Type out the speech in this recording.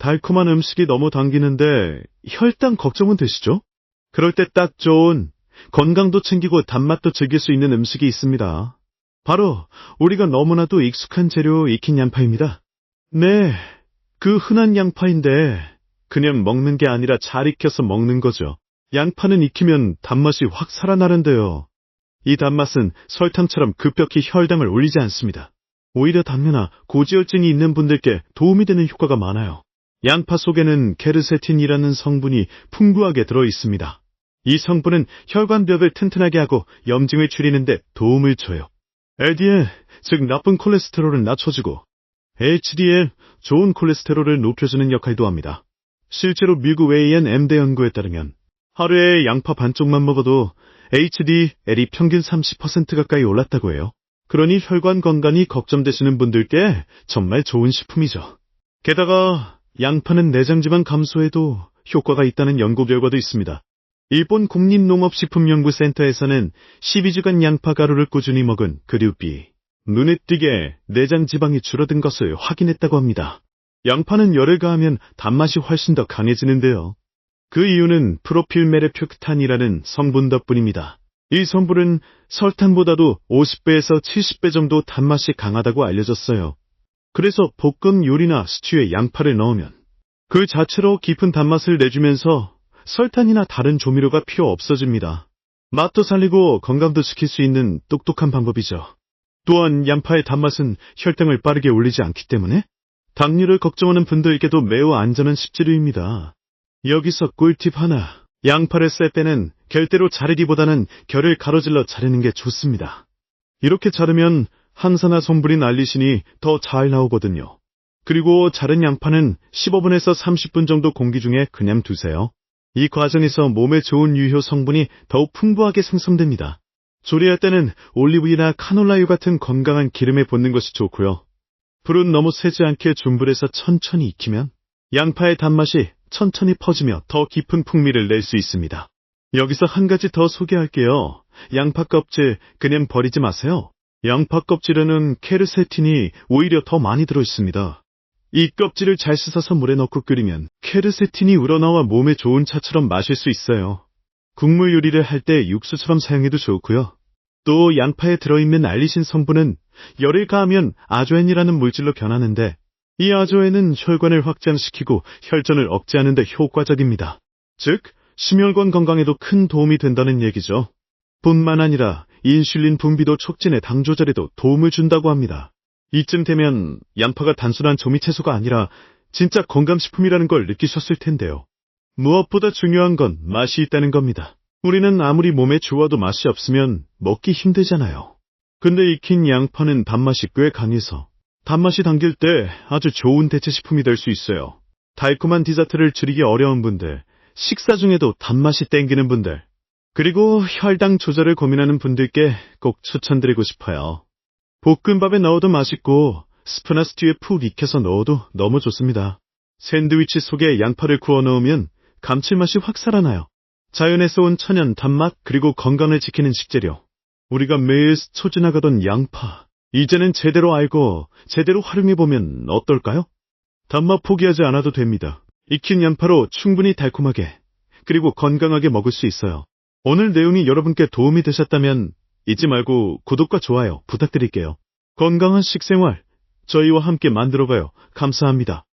달콤한 음식이 너무 당기는데 혈당 걱정은 되시죠? 그럴 때 딱 좋은 건강도 챙기고 단맛도 즐길 수 있는 음식이 있습니다. 바로 우리가 너무나도 익숙한 재료 익힌 양파입니다. 네, 그 흔한 양파인데 그냥 먹는 게 아니라 잘 익혀서 먹는 거죠. 양파는 익히면 단맛이 확 살아나는데요. 이 단맛은 설탕처럼 급격히 혈당을 올리지 않습니다. 오히려 당뇨나 고지혈증이 있는 분들께 도움이 되는 효과가 많아요. 양파 속에는 케르세틴이라는 성분이 풍부하게 들어 있습니다. 이 성분은 혈관벽을 튼튼하게 하고 염증을 줄이는데 도움을 줘요. LDL, 즉 나쁜 콜레스테롤을 낮춰주고 HDL, 좋은 콜레스테롤을 높여주는 역할도 합니다. 실제로 미국 ANM대 연구에 따르면 하루에 양파 반쪽만 먹어도 HDL이 평균 30% 가까이 올랐다고 해요. 그러니 혈관 건강이 걱정되시는 분들께 정말 좋은 식품이죠. 게다가 양파는 내장지방 감소에도 효과가 있다는 연구 결과도 있습니다. 일본 국립농업식품연구센터에서는 12주간 양파 가루를 꾸준히 먹은 그류비, 눈에 띄게 내장 지방이 줄어든 것을 확인했다고 합니다. 양파는 열을 가하면 단맛이 훨씬 더 강해지는데요. 그 이유는 프로필메르표크탄이라는 성분 덕분입니다. 이 성분은 설탕보다도 50배에서 70배 정도 단맛이 강하다고 알려졌어요. 그래서 볶음 요리나 스튜에 양파를 넣으면 그 자체로 깊은 단맛을 내주면서 설탕이나 다른 조미료가 필요 없어집니다. 맛도 살리고 건강도 지킬 수 있는 똑똑한 방법이죠. 또한 양파의 단맛은 혈당을 빠르게 올리지 않기 때문에 당뇨를 걱정하는 분들께도 매우 안전한 식재료입니다. 여기서 꿀팁 하나. 양파를 썰 때는 결대로 자르기보다는 결을 가로질러 자르는 게 좋습니다. 이렇게 자르면 항산화 성분인 알리신이 더잘 나오거든요. 그리고 자른 양파는 15분에서 30분 정도 공기 중에 그냥 두세요. 이 과정에서 몸에 좋은 유효 성분이 더욱 풍부하게 생성됩니다. 조리할 때는 올리브유나 카놀라유 같은 건강한 기름에 볶는 것이 좋고요. 불은 너무 세지 않게 중불에서 천천히 익히면 양파의 단맛이 천천히 퍼지며 더 깊은 풍미를 낼 수 있습니다. 여기서 한 가지 더 소개할게요. 양파 껍질 그냥 버리지 마세요. 양파 껍질에는 케르세틴이 오히려 더 많이 들어있습니다. 이 껍질을 잘 씻어서 물에 넣고 끓이면 케르세틴이 우러나와 몸에 좋은 차처럼 마실 수 있어요. 국물 요리를 할 때 육수처럼 사용해도 좋고요. 또 양파에 들어있는 알리신 성분은 열을 가하면 아조엔이라는 물질로 변하는데 이 아조엔은 혈관을 확장시키고 혈전을 억제하는 데 효과적입니다. 즉, 심혈관 건강에도 큰 도움이 된다는 얘기죠. 뿐만 아니라 인슐린 분비도 촉진해 당 조절에도 도움을 준다고 합니다. 이쯤 되면 양파가 단순한 조미 채소가 아니라 진짜 건강식품이라는 걸 느끼셨을 텐데요. 무엇보다 중요한 건 맛이 있다는 겁니다. 우리는 아무리 몸에 좋아도 맛이 없으면 먹기 힘들잖아요. 근데 익힌 양파는 단맛이 꽤 강해서 단맛이 당길 때 아주 좋은 대체식품이 될 수 있어요. 달콤한 디저트를 줄이기 어려운 분들, 식사 중에도 단맛이 땡기는 분들, 그리고 혈당 조절을 고민하는 분들께 꼭 추천드리고 싶어요. 볶음밥에 넣어도 맛있고 스프나 스튜에 푹 익혀서 넣어도 너무 좋습니다. 샌드위치 속에 양파를 구워 넣으면 감칠맛이 확 살아나요. 자연에서 온 천연 단맛 그리고 건강을 지키는 식재료. 우리가 매일 스쳐 지나가던 양파. 이제는 제대로 알고 제대로 활용해보면 어떨까요? 단맛 포기하지 않아도 됩니다. 익힌 양파로 충분히 달콤하게 그리고 건강하게 먹을 수 있어요. 오늘 내용이 여러분께 도움이 되셨다면 잊지 말고 구독과 좋아요 부탁드릴게요. 건강한 식생활 저희와 함께 만들어가요. 감사합니다.